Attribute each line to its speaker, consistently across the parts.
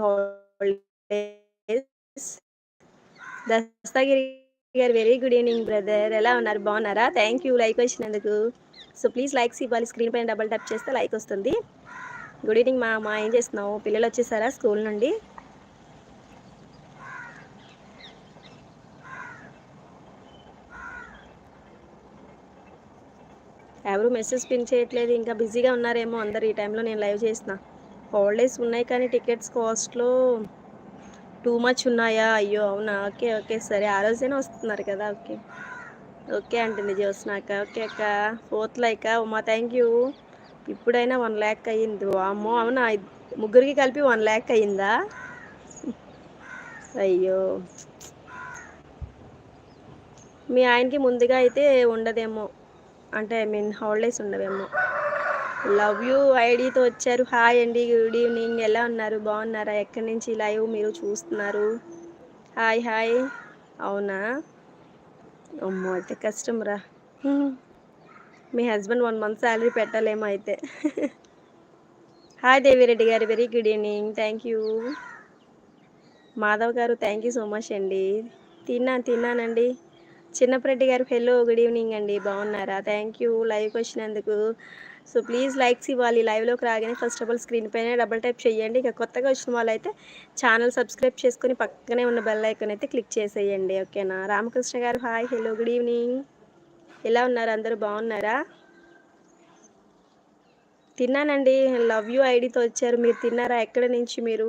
Speaker 1: Holidays. గారు very good evening brother. ఎలా ఉన్నారు? బాగున్నారా? థ్యాంక్ యూ లైక్ వచ్చినందుకు. సో ప్లీజ్ లైక్స్ ఇవ్వాలి. స్క్రీన్ పైన డబల్ ట్యాప్ చేస్తే లైక్ వస్తుంది. గుడ్ ఈవినింగ్ మా అమ్మ ఏం చేస్తున్నావు? పిల్లలు వచ్చేసారా స్కూల్ నుండి? ఎవరు మెసేజ్ పిన్ చేయట్లేదు ఇంకా బిజీగా ఉన్నారేమో అందరు ఈ టైంలో నేను లైవ్ చేసిన హాలిడేస్ ఉన్నాయి కానీ టికెట్స్ కాస్ట్లో టూ మచ్ ఉన్నాయా? అయ్యో అవునా? ఓకే ఓకే సరే. ఆ రోజైనా వస్తున్నారు కదా ఓకే. ఓకే అంటుంది జ్యోత్స్నాక ఓకే అక్క. Fourth like Uma thank you ఇప్పుడైనా వన్ ల్యాక్ అయ్యింది. అమ్మో అవునా? ముగ్గురికి కలిపి వన్ ల్యాక్ అయ్యిందా? అయ్యో. మీ ఆయనకి ముందుగా అయితే ఉండదేమో. అంటే ఐ మీన్ హాలిడేస్ ఉండవేమో. లవ్ యూ ఐడితో వచ్చారు. హాయ్ అండి గుడ్ ఈవినింగ్ ఎలా ఉన్నారు? బాగున్నారా? ఎక్కడి నుంచి లైవ్ మీరు చూస్తున్నారు? హాయ్ హాయ్ అవునా? అమ్మో అయితే కష్టం రా. మీ హస్బెండ్ వన్ మంత్ శాలరీ పెట్టలేమో అయితే. Hi Devireddy garu. Very good evening thank you Madhav garu thank you so much అండి తిన్నాను తిన్నానండి. చిన్నప్రెడ్డి గారు హెలో గుడ్ ఈవినింగ్ అండి. బాగున్నారా? థ్యాంక్ యూ లైవ్కి వచ్చినందుకు. సో ప్లీజ్ లైక్స్ ఇవ్వాలి. లైవ్లోకి రాగానే ఫస్ట్ ఆఫ్ ఆల్ స్క్రీన్ పైన డబల్ టైప్ చేయండి. ఇక కొత్తగా వచ్చిన వాళ్ళైతే ఛానల్ సబ్స్క్రైబ్ చేసుకుని పక్కనే ఉన్న బెల్ ఐకన్ అయితే క్లిక్ చేసేయండి. ఓకేనా రామకృష్ణ గారు హాయ్ హలో గుడ్ ఈవినింగ్ ఎలా ఉన్నారు? అందరూ బాగున్నారా? తిన్నానండి. లవ్ యూ ఐడితో వచ్చారు. మీరు తిన్నారా? ఎక్కడి నుంచి మీరు?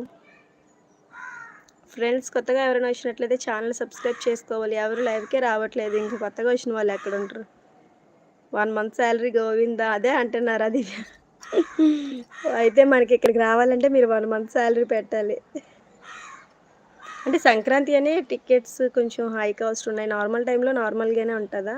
Speaker 1: ఫ్రెండ్స్ కొత్తగా ఎవరైనా వచ్చినట్లయితే ఛానల్ సబ్స్క్రైబ్ చేసుకోవాలి. ఎవరు లైవ్కే రావట్లేదు. ఇంకా కొత్తగా వచ్చిన వాళ్ళు ఎక్కడ ఉంటారు? One month salary Govinda? అదే అంటున్నారు అది. అయితే మనకి ఇక్కడికి రావాలంటే మీరు వన్ మంత్ శాలరీ పెట్టాలి. అంటే సంక్రాంతి అనే టికెట్స్ కొంచెం హై కాస్ట్ ఉన్నాయి. నార్మల్ టైంలో నార్మల్గానే ఉంటుందా?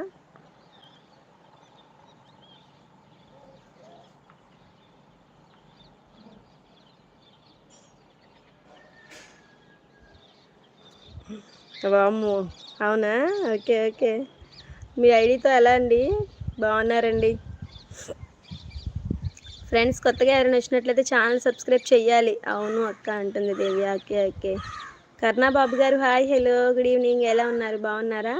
Speaker 1: వామ్మో అవునా? Okay okay. మీ ఐడితో ఎలా అండి? బాగున్నారండి? ఫ్రెండ్స్ కొత్తగా ఎవరైనా వచ్చినట్లయితే ఛానల్ సబ్స్క్రైబ్ చేయాలి అవును అక్క అంటుంది దేవి. Okay okay. కర్ణాబాబు గారు హాయ్ హలో. Good evening. ఎలా ఉన్నారు? బాగున్నారా?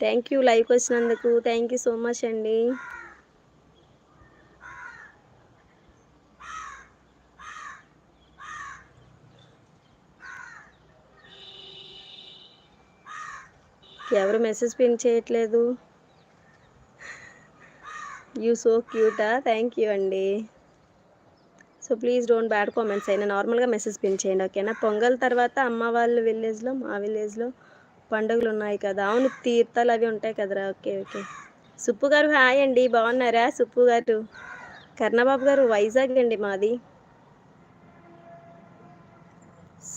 Speaker 1: Thank you. లైవ్కి వచ్చినందుకు థ్యాంక్ యూ సో మచ్ అండి. ఎవరు మెసేజ్ పిన్ చేయట్లేదు. యూ సో క్యూటా థ్యాంక్ యూ అండి. So please don't bad comments అయినా నార్మల్గా మెసేజ్ పిన్ చేయండి ఓకేనా పొంగల్ తర్వాత అమ్మ వాళ్ళ విలేజ్లో మా విలేజ్లో పండుగలు ఉన్నాయి కదా? అవును తీర్థాలు అవి ఉంటాయి కదరా? ఓకే ఓకే సుప్పు గారు హాయ్ అండి. బాగున్నారా? సుప్పు గారు. కర్ణబాబు గారు వైజాగ్ అండి మాది.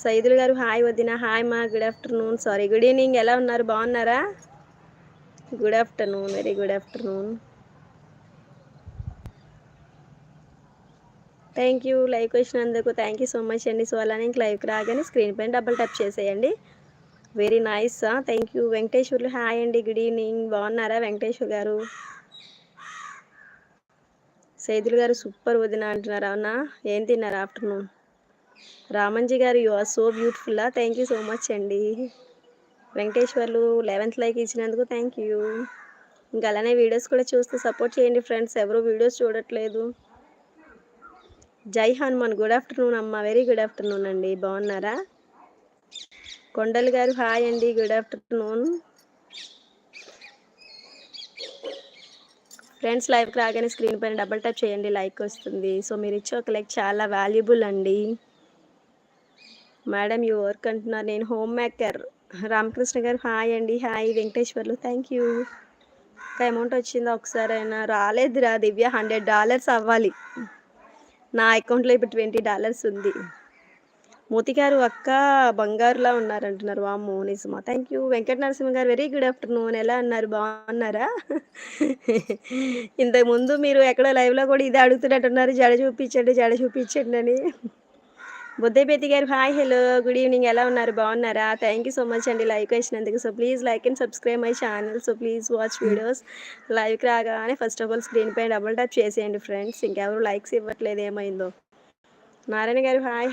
Speaker 1: సైదులు గారు హాయ్ వదిన హాయ్ మా good afternoon sorry good evening ఎలా ఉన్నారు? బాగున్నారా? Good afternoon very good afternoon thank you live వచ్చినందుకు థ్యాంక్ యూ సో మచ్ అండి. సో అలానే ఇంక లైవ్కి రాగానే స్క్రీన్ పైన డబుల్ టప్ చేసేయండి. Very nice thank you Venkateswarlu hi అండి. గుడ్ ఈవినింగ్ బాగున్నారా వెంకటేశ్వర్ గారు? సైదులు గారు సూపర్ వదిన అంటున్నారు. అవునా? ఏం తిన్నారు afternoon Ramanji garu you are so beautiful thank you so much అండి. వెంకటేశ్వర్లు లెవెన్త్ లైక్ ఇచ్చినందుకు థ్యాంక్ యూ ఇంకా అలానే వీడియోస్ కూడా చూస్తూ సపోర్ట్ చేయండి ఫ్రెండ్స్ ఎవరు వీడియోస్ చూడట్లేదు. జై హనుమాన్ గుడ్ ఆఫ్టర్నూన్ అమ్మ. వెరీ గుడ్ ఆఫ్టర్నూన్ అండి. బాగున్నారా? కొండలు గారు హాయ్ అండి. గుడ్ ఆఫ్టర్నూన్ ఫ్రెండ్స్ లైవ్కి రాగానే స్క్రీన్ పైన డబల్ టైప్ చేయండి. లైక్ వస్తుంది. సో మీరు ఇచ్చే ఒక లైక్ చాలా వాల్యుబుల్ అండి. మేడం యూ వర్క్ అంటున్నారు. నేను హోమ్ మేకర్ రామకృష్ణ గారు హాయ్ అండి. హాయ్ వెంకటేశ్వర్లు. థ్యాంక్ యూ ఒక అమౌంట్ వచ్చిందా ఒకసారి అయినా రాలేదురా దివ్య. హండ్రెడ్ డాలర్స్ అవ్వాలి. నా అకౌంట్లో ఇప్పుడు ట్వంటీ డాలర్స్ ఉంది. మోతి గారు అక్క బంగారులా ఉన్నారంటున్నారు. వామ్మో నిజమా? థ్యాంక్ యూ వెంకట నరసింహ గారు వెరీ గుడ్ ఆఫ్టర్నూన్ ఎలా అన్నారు బాగున్నారా? ఇంతకుముందు మీరు ఎక్కడో లైవ్లో కూడా ఇది అడుగుతున్నట్టున్నారు. జడ చూపించండి జడ చూపించండి అని. బుద్ధేపేతి గారు హాయ్ హలో గుడ్ ఈవినింగ్. ఎలా ఉన్నారు? బాగున్నారా? థ్యాంక్ యూ సో మచ్ అండి like వేసినందుకు so please like and subscribe my channel so please watch videos లైవ్కి రాగానే ఫస్ట్ ఆఫ్ ఆల్ స్క్రీన్ పైన డబుల్ టచ్ చేసేయండి ఫ్రెండ్స్ ఇంకెవరు లైక్స్ ఇవ్వట్లేదు ఏమైందో? నారాయణ గారు హాయ్.